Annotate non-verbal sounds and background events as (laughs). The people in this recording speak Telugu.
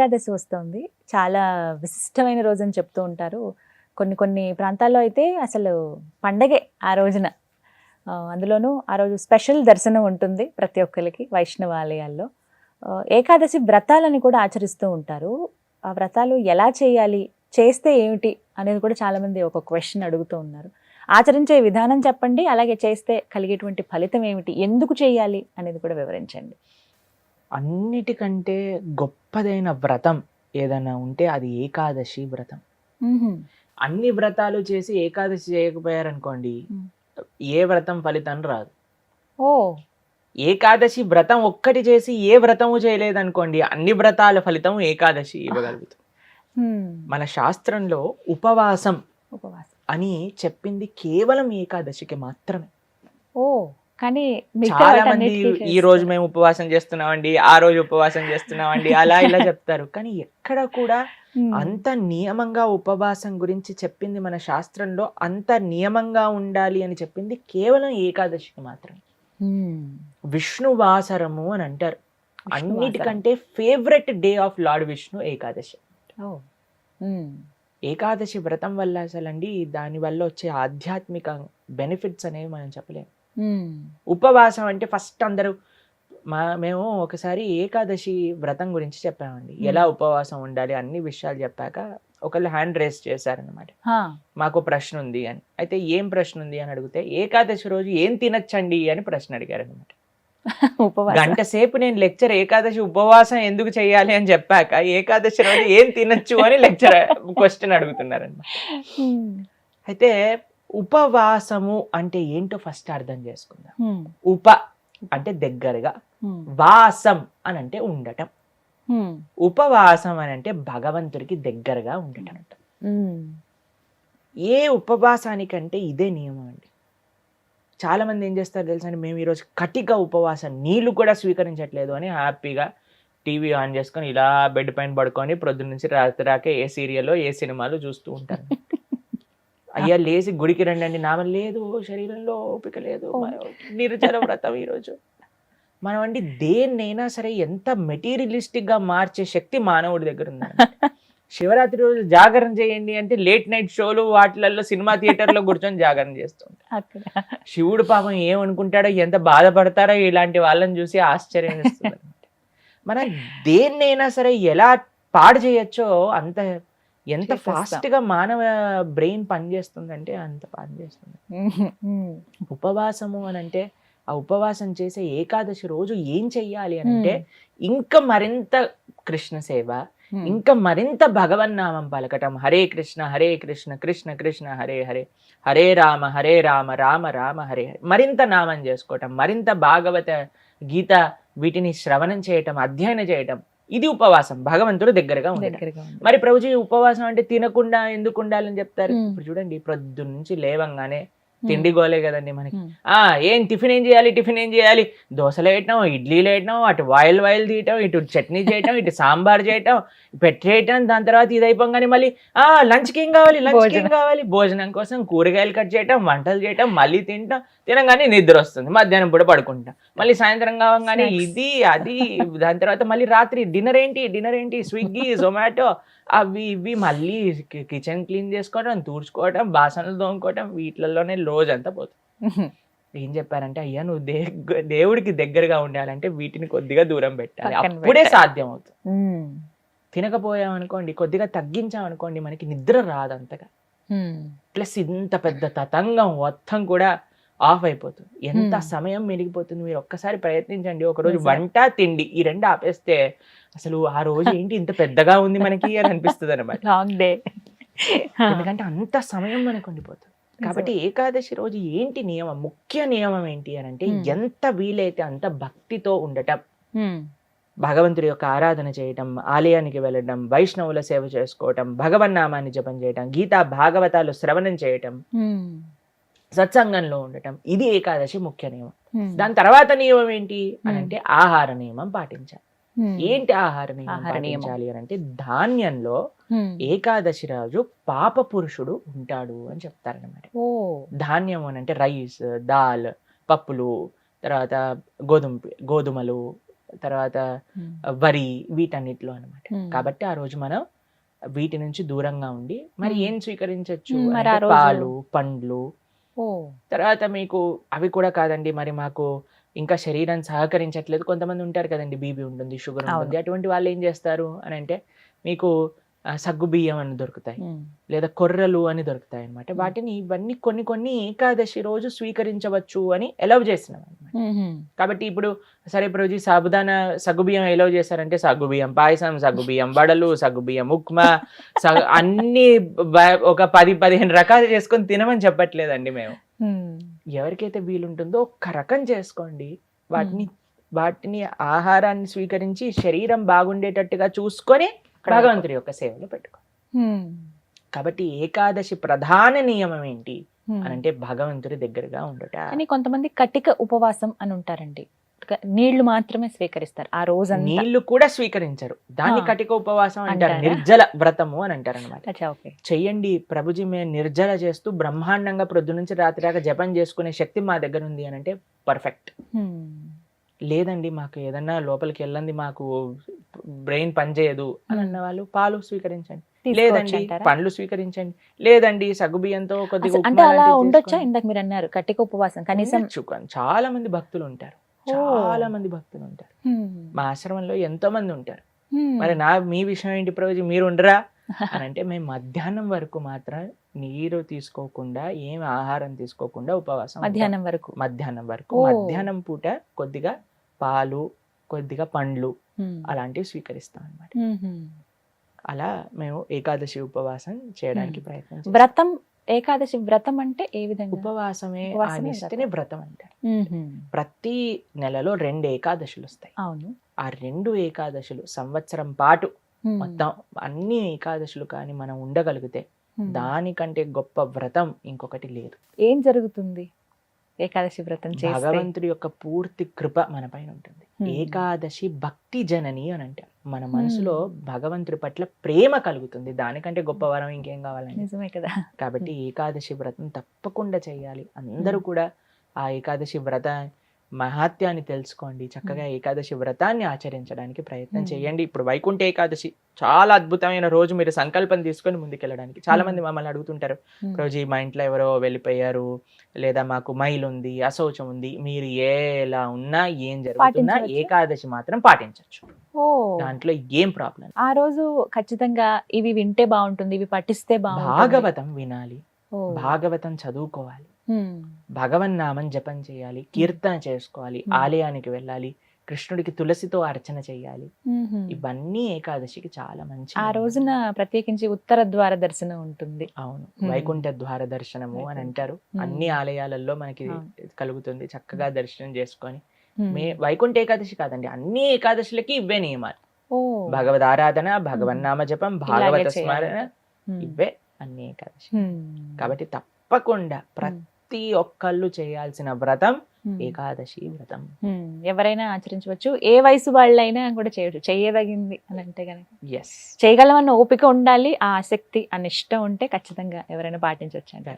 ఏకాదశి వస్తుంది. చాలా విశిష్టమైన రోజు అని చెప్తూ ఉంటారు. కొన్ని కొన్ని ప్రాంతాల్లో అయితే అసలు పండగే ఆ రోజున. అందులోనూ ఆ రోజు స్పెషల్ దర్శనం ఉంటుంది ప్రతి ఒక్కరికి వైష్ణవ ఆలయాల్లో ఏకాదశి వ్రతాలని కూడా ఆచరిస్తూ ఉంటారు. ఆ వ్రతాలు ఎలా చేయాలి చేస్తే ఏమిటి అనేది కూడా చాలామంది ఒక క్వశ్చన్ అడుగుతూ ఉన్నారు. ఆచరించే విధానం చెప్పండి అలాగే చేస్తే కలిగేటువంటి ఫలితం ఏమిటి ఎందుకు చేయాలి అనేది కూడా వివరించండి. అన్నిటికంటే గొప్పదైన వ్రతం ఏదైనా ఉంటే అది ఏకాదశి వ్రతం. అన్ని వ్రతాలు చేసి ఏకాదశి చేయకపోయారనుకోండి. ఏ వ్రతం ఫలితం రాదు. ఓ. ఏకాదశి వ్రతం ఒక్కటి చేసి ఏ వ్రతము చేయలేదనుకోండి అన్ని వ్రతాల ఫలితం ఏకాదశి ఇవ్వగలుగుతుంది. మన శాస్త్రంలో ఉపవాసం ఉపవాసం. అని చెప్పింది కేవలం ఏకాదశికి మాత్రమే. ఓ. కానీ చాలా మంది ఈ రోజు మేము ఉపవాసం చేస్తున్నామండి ఆ రోజు ఉపవాసం చేస్తున్నామండి అలా ఇలా (laughs) చెప్తారు కానీ ఎక్కడ కూడా. అంత నియమంగా ఉపవాసం గురించి చెప్పింది మన శాస్త్రంలో అంత నియమంగా ఉండాలి అని చెప్పింది కేవలం ఏకాదశికి మాత్రమే. విష్ణువాసరము అని అంటారు. అన్నిటికంటే favourite day of Lord Vishnu Ekadashi. Ekadashi వ్రతం వల్ల అసలండి దాని వల్ల వచ్చే ఆధ్యాత్మిక బెనిఫిట్స్ అనేవి మనం చెప్పలేము. ఉపవాసం అంటే ఫస్ట్ అందరూ మా మేము ఒకసారి ఏకాదశి వ్రతం గురించి చెప్పామండి. ఎలా ఉపవాసం ఉండాలి అన్ని విషయాలు చెప్పాక ఒకళ్ళు హ్యాండ్ రేస్ చేశారనమాట. మాకు ప్రశ్న ఉంది అని. అయితే ఏం ప్రశ్న ఉంది అని అడిగితే ఏకాదశి రోజు ఏం తినచ్చండి అని ప్రశ్న అడిగారు అనమాట (laughs) ఉపవాసం. గంట సేపు నేను లెక్చర్ ఏకాదశి ఉపవాసం ఎందుకు చేయాలి అని చెప్పాక ఏకాదశి రోజు ఏం తినచ్చు అని లెక్చర్ (laughs) క్వశ్చన్ అడుగుతున్నారనమాట. అయితే ఉపవాసము అంటే ఏంటో ఫస్ట్ అర్థం చేసుకుందాం. ఉప అంటే దగ్గరగా. వాసం అని అంటే ఉండటం. ఉపవాసం అని అంటే భగవంతుడికి దగ్గరగా ఉండటం. ఏ ఉపవాసానికంటే ఇదే నియమం అండి చాలా మంది ఏం చేస్తారు తెలుసా అండి మేము ఈరోజు కటిక ఉపవాసం నీళ్ళు కూడా స్వీకరించట్లేదు అని హ్యాపీగా టీవీ ఆన్ చేసుకొని ఇలా బెడ్ పైన పడుకొని ప్రొద్దున నుంచి రాత్రి రాకే ఏ సీరియల్లో ఏ సినిమాలు చూస్తూ ఉంటారు (laughs) అయ్యా లేచి గుడికి రండి నామ లేదు శరీరంలో ఓపిక లేదు నిర్జల వ్రతం ఈరోజు. మనం అండి దేన్నైనా సరే ఎంత మెటీరియలిస్టిక్గా మార్చే శక్తి మానవుడి దగ్గర ఉందండి. (laughs) శివరాత్రి రోజు జాగరణ చేయండి అంటే లేట్ నైట్ షోలు వాటిలలో సినిమా థియేటర్లో కూర్చొని జాగరణ అక్కడ. శివుడు పాపం ఏమనుకుంటాడో ఎంత బాధపడతారో ఇలాంటి వాళ్ళని చూసి ఆశ్చర్యం (laughs) మనం దేన్నైనా సరే ఎలా పాడు చేయొచ్చో అంత ఎంత. ఫాస్ట్గా మానవ బ్రెయిన్ పనిచేస్తుందంటే అంత పనిచేస్తుంది. ఉపవాసము అని అంటే ఆ ఉపవాసం చేసే ఏకాదశి రోజు ఏం చెయ్యాలి అని అంటే. ఇంకా మరింత కృష్ణ సేవ. ఇంకా మరింత భగవన్నామం పలకటం హరే కృష్ణ హరే కృష్ణ కృష్ణ కృష్ణ హరే హరే హరే రామ హరే రామ రామ రామ హరే హరే మరింత నామం చేసుకోవటం మరింత భాగవత గీత వీటిని శ్రవణం చేయటం అధ్యయనం చేయటం ఇది ఉపవాసం భగవంతుడు దగ్గరగా ఉండటం ఉంది. మరి ప్రభుజీ ఉపవాసం అంటే తినకుండా ఎందుకు ఉండాలని చెప్తారు. ఇప్పుడు చూడండి ప్రొద్దు నుంచి లేవంగానే. తిండి గోలే కదండి మనకి. ఆ ఏం టిఫిన్ ఏం చేయాలి టిఫిన్ ఏం చేయాలి? దోశలు వేయటం ఇడ్లీలు వేయటం అటు వాయిల్ వాయిల్ తీయటం ఇటు చట్నీ చేయటం ఇటు సాంబార్ చేయటం పెట్టేయటం దాని తర్వాత ఇది అయిపోగానే మళ్ళీ ఆ లంచ్కి ఏం కావాలి లంచ్కి ఏం. కావాలి? భోజనం కోసం కూరగాయలు కట్ చేయటం వంటలు చేయటం మళ్ళీ తింటాం. తినగానే నిద్ర వస్తుంది. మధ్యాహ్నం పూట పడుకుంటాం. మళ్ళీ సాయంత్రం కావగానే. ఇది అది దాని తర్వాత మళ్ళీ రాత్రి డిన్నర్ ఏంటి డిన్నర్ ఏంటి? స్విగ్గీ జొమాటో అవి ఇవి మళ్ళీ కిచెన్ క్లీన్ చేసుకోవడం తూడ్చుకోవడం బాసనలు తోముకోవడం వీటిలలోనే రోజంతా పోతుంది. ఏం చెప్పారంటే అయ్యా నువ్వు దే దేవుడికి దగ్గరగా ఉండాలంటే వీటిని కొద్దిగా దూరం పెట్టాలి అప్పుడే. సాధ్యం అవుతుంది. తినకపోయామనుకోండి కొద్దిగా తగ్గించామనుకోండి మనకి నిద్ర రాదు అంతగా. ప్లస్ ఇంత పెద్ద తతంగం మొత్తం కూడా ఆఫ్ అయిపోతుంది ఎంత. సమయం మెలిగిపోతుంది మీరు ఒక్కసారి ప్రయత్నించండి ఒక రోజు. వంట తిండి ఈ రెండు ఆపేస్తే అసలు ఆ రోజు ఏంటి ఇంత పెద్దగా ఉంది మనకి అని అనిపిస్తుంది అనమాట (laughs) లాంగ్ డే ఎందుకంటే అంత సమయం మనకు ఉండిపోతుంది కాబట్టి ఏకాదశి రోజు ఏంటి నియమం ముఖ్య నియమం ఏంటి అని అంటే. ఎంత వీలైతే అంత భక్తితో ఉండటం. భగవంతుడి యొక్క ఆరాధన చేయటం ఆలయానికి వెళ్ళడం వైష్ణవుల సేవ చేసుకోవటం భగవన్నామాన్ని జపం చేయటం గీతా భాగవతాలు శ్రవణం చేయటం. సత్సంగంలో ఉండటం ఇది ఏకాదశి ముఖ్య నియమం. దాని తర్వాత నియమం ఏంటి అని. అంటే ఆహార నియమం పాటించాలి. ఏంటి ఆహార నియమం. పాటించాలి అని అంటే ధాన్యంలో. ఏకాదశి రోజు పాప పురుషుడు ఉంటాడు అని చెప్తారనమాట ధాన్యం అని అంటే రైస్ దాల్ పప్పులు తర్వాత గోధుమ గోధుమలు తర్వాత. వరి వీటన్నిటిలో అనమాట. కాబట్టి ఆ రోజు మనం వీటి నుంచి దూరంగా ఉండి మరి. ఏం స్వీకరించవచ్చు పాలు పండ్లు తర్వాత మీకు అవి కూడా కాదండి మరి మాకు ఇంకా శరీరం సహకరించట్లేదు కొంతమంది ఉంటారు కదండి బీపీ ఉంటుంది షుగర్. ఉంటుంది అటువంటి వాళ్ళు ఏం చేస్తారు అని అంటే మీకు సగ్గు బియ్యం అని దొరుకుతాయి. లేదా కొర్రలు అని దొరుకుతాయి అనమాట. వాటిని ఇవన్నీ కొన్ని కొన్ని ఏకాదశి రోజు స్వీకరించవచ్చు అని ఎలవ్ చేస్తున్నాం అనమాట. కాబట్టి ఇప్పుడు సరే రోజు సాబుదానా సగ్గుబియ్యం ఎలా చేశారంటే సగ్గుబియ్యం పాయసం సగ్గుబియ్యం వడలు సగ్గుబియ్యం ఉప్మా సగ్ అన్ని బ- ఒక పది పదిహేను రకాలు చేసుకొని తినమని చెప్పట్లేదండి మేము. ఎవరికైతే వీలుంటుందో ఒక్క రకం చేసుకోండి. వాటిని వాటిని ఆహారాన్ని స్వీకరించి శరీరం బాగుండేటట్టుగా చూసుకొని భగవంతుడి యొక్క సేవలో పెట్టుకో. కాబట్టి ఏకాదశి ప్రధాన నియమం ఏంటి. అని అంటే భగవంతుడి దగ్గరగా ఉండట. కానీ కొంతమంది కటిక ఉపవాసం అని ఉంటారండి. క- నీళ్ళు మాత్రమే స్వీకరిస్తారు ఆ రోజంతా నీళ్ళు కూడా స్వీకరించరు దాన్ని. కటిక ఉపవాసం అంటారు? నిర్జల వ్రతము అని అంటారు అనమాట చెయ్యండి ప్రభుజీ మేము నిర్జల చేస్తూ బ్రహ్మాండంగా ప్రొద్దు నుంచి రాత్రి దాకా జపం చేసుకునే శక్తి మా దగ్గర ఉంది అని అంటే పర్ఫెక్ట్. లేదండి మాకు ఏదన్నా లోపలికి వెళ్ళండి మాకు బ్రెయిన్ పనిచేయదు అని. అన్న వాళ్ళు పాలు స్వీకరించండి లేదండి? పండ్లు స్వీకరించండి లేదండి సగ్గుబియ్యంతో కొద్దిగా అంటే అలా ఉండొచ్చా. ఇందాక మీరు అన్నారు కటిక ఉపవాసం కనీసం చాలా మంది భక్తులు ఉంటారు. చాలా మంది భక్తులు ఉంటారు. మా ఆశ్రమంలో ఎంతో మంది ఉంటారు. మరి నా మీ విషయం ఏంటి ప్రభుజీ మీరు ఉండరా (laughs) అని అంటే మేము మధ్యాహ్నం వరకు మాత్రం నీరు తీసుకోకుండా ఏం ఆహారం తీసుకోకుండా ఉపవాసం. మధ్యాహ్నం వరకు మధ్యాహ్నం వరకు. మధ్యాహ్నం పూట కొద్దిగా పాలు కొద్దిగా పండ్లు. అలాంటివి స్వీకరిస్తాం అన్నమాట ఉమ్మ్. అలా మేము ఏకాదశి ఉపవాసం చేయడానికి. ప్రయత్నం. వ్రతం ఏకాదశి వ్రతం అంటే ఏ విధంగా? ఉపవాసమే ఆనిస్తేనే వ్రతం. అంటారు. ప్రతి నెలలో రెండు ఏకాదశులు వస్తాయి. అవును. ఆ రెండు ఏకాదశులు సంవత్సరం పాటు. మొత్తం అన్ని ఏకాదశులు కానీ మనం ఉండగలిగితే. దానికంటే గొప్ప వ్రతం ఇంకొకటి లేదు. ఏం జరుగుతుంది? ఏకాదశి వ్రతం చేస్తే భగవంతుడి యొక్క పూర్తి కృప మన పైన ఉంటుంది. ఏకాదశి భక్తి జనని అని అంటారు. మన మనసులో భగవంతుడి పట్ల ప్రేమ కలుగుతుంది. దానికంటే గొప్ప వరం ఇంకేం కావాలండి? నిజమే కదా. కాబట్టి ఏకాదశి వ్రతం తప్పకుండా చేయాలి. అందరూ కూడా ఆ ఏకాదశి వ్రత మహాత్యాన్ని తెలుసుకోండి. చక్కగా ఏకాదశి వ్రతాన్ని ఆచరించడానికి ప్రయత్నం. చేయండి. ఇప్పుడు వైకుంఠ ఏకాదశి చాలా అద్భుతమైన రోజు. మీరు సంకల్పం తీసుకొని ముందుకెళ్ళడానికి. చాలా మంది మమ్మల్ని అడుగుతుంటారు. రోజు మా ఇంట్లో ఎవరో వెళ్ళిపోయారు. లేదా మాకు మైల్ ఉంది అశౌచం ఉంది. మీరు ఎలా ఉన్నా ఏం జరుగుతున్నా? ఏకాదశి మాత్రం పాటించవచ్చు. దాంట్లో ఏం ప్రాబ్లం ఆ రోజు ఖచ్చితంగా ఇవి వింటే బాగుంటుంది ఇవి పఠిస్తే బాగుంటుంది. భాగవతం వినాలి. భాగవతం చదువుకోవాలి. ఉమ్. భగవన్నామం జపం చేయాలి కీర్తన చేసుకోవాలి. ఆలయానికి వెళ్ళాలి కృష్ణుడికి తులసితో అర్చన చేయాలి. ఇవన్నీ ఏకాదశికి చాలా మంచి ఆ రోజున ప్రత్యేకించి ఉత్తర ద్వార దర్శనం ఉంటుంది అవును. వైకుంఠ ద్వార దర్శనము అని. అంటారు. అన్ని ఆలయాలలో మనకి. కలుగుతుంది చక్కగా దర్శనం చేసుకొని. మే వైకుంఠ ఏకాదశి కాదండి అన్ని ఏకాదశులకి ఇవే నియమాలు భగవద్ ఆరాధన భగవన్నామ జపం భాగవత. స్మరణ. ఇవే అన్ని ఏకాదశి. కాబట్టి తప్పకుండా ప్రతి ఒక్కళ్ళు చేయాల్సిన వ్రతం. ఏకాదశి వ్రతం. ఎవరైనా ఆచరించవచ్చు. ఏ వయసు వాళ్ళైనా కూడా చేయవచ్చు చేయదగింది అని అంటే కనుక ఎస్ చేయగలమన్న ఓపిక ఉండాలి. ఆ ఆసక్తి ఆ నిష్ట ఉంటే ఖచ్చితంగా ఎవరైనా పాటించవచ్చు అంటారు.